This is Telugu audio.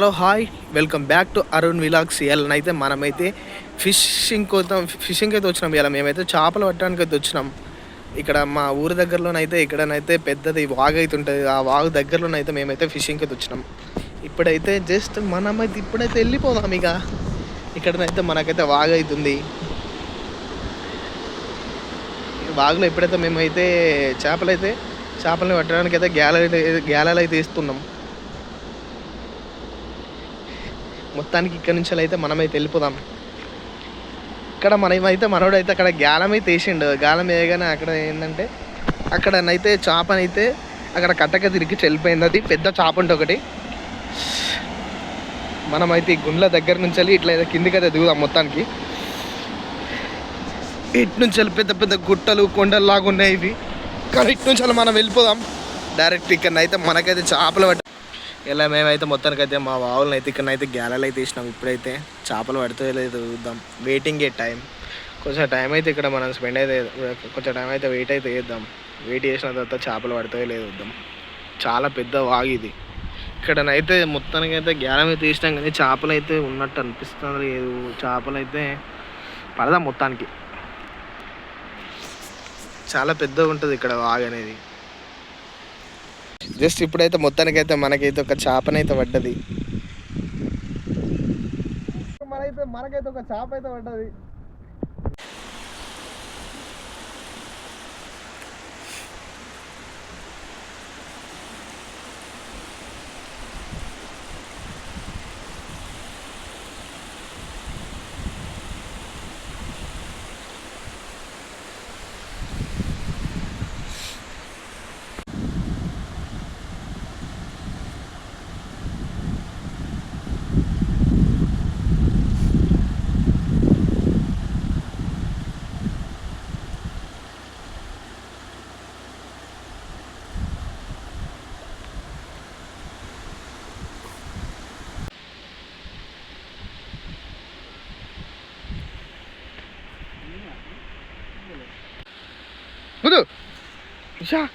Hello hi. Welcome back to Arun vlogs అయితే మనమైతే ఫిషింగ్ కోసం ఫిషింగ్ అయితే వచ్చినాం ఇలా మేమైతే చేపలు పట్టడానికి అయితే వచ్చినాం. ఇక్కడ మా ఊరి దగ్గరలోనైతే ఇక్కడనైతే పెద్దది వాగు అయితే ఉంటుంది ఆ వాగు దగ్గరలోనైతే మేమైతే ఫిషింగ్కి అయితే వచ్చినాం. ఇప్పుడైతే జస్ట్ మనమైతే ఇప్పుడైతే వెళ్ళిపోదాం ఇక. ఇక్కడనైతే మనకైతే వాగు అవుతుంది వాగులో ఎప్పుడైతే మేమైతే చేపలు చేపలని పట్టడానికి అయితే గ్యాలరీ గ్యాలలు అయితే ఇస్తున్నాం మొత్తానికి ఇక్కడ నుంచి అయితే మనమైతే వెళ్ళిపోదాం. ఇక్కడ మనమైతే మనోడైతే అక్కడ గాలం అయితే వేసిండు గాలం వేయగానే అక్కడ ఏంటంటే అక్కడనైతే చేపనైతే అక్కడ కట్టక తిరిగి చెల్లిపోయింది. అది పెద్ద చేప ఉంటే ఒకటి. మనమైతే ఈ గుండ్ల దగ్గర నుంచి వెళ్ళి ఇట్లా కిందికి అయితే దిగుదాం మొత్తానికి. ఇటు నుంచి వెళ్ళి పెద్ద పెద్ద గుట్టలు కొండలు లాగా ఉన్నాయి ఇవి. కానీ ఇటు నుంచి మనం వెళ్ళిపోదాం. డైరెక్ట్ ఇక్కడ అయితే మనకైతే చేపలు పట్ట ఇలా మేమైతే మొత్తానికి అయితే మా వావులను అయితే ఇక్కడ అయితే గ్యాలలు అయితే ఇచ్చినాం ఇప్పుడైతే చేపలు పడితే లేదు చూద్దాం. వెయిటింగ్ ఏ టైం కొంచెం టైం అయితే ఇక్కడ మనం స్పెండ్ అయితే కొంచెం టైం అయితే వెయిట్ అయితే చేద్దాం. వెయిట్ చేసిన తర్వాత చేపలు పడితే లేదు చూద్దాం. చాలా పెద్ద వాగు ఇది. ఇక్కడనైతే మొత్తానికి అయితే గ్యాలం అయితే తీసినాం కానీ చేపలు అయితే ఉన్నట్టు అనిపిస్తుంది లేదు. చేపలు అయితే పడదాం మొత్తానికి. చాలా పెద్దగా ఉంటుంది ఇక్కడ వాగు అనేది. జస్ట్ ఇప్పుడైతే మొత్తానికైతే మనకైతే ఒక చేపనైతే పడ్డది. మనకైతే మనకైతే ఒక చేప అయితే పడ్డది. 不对，一下。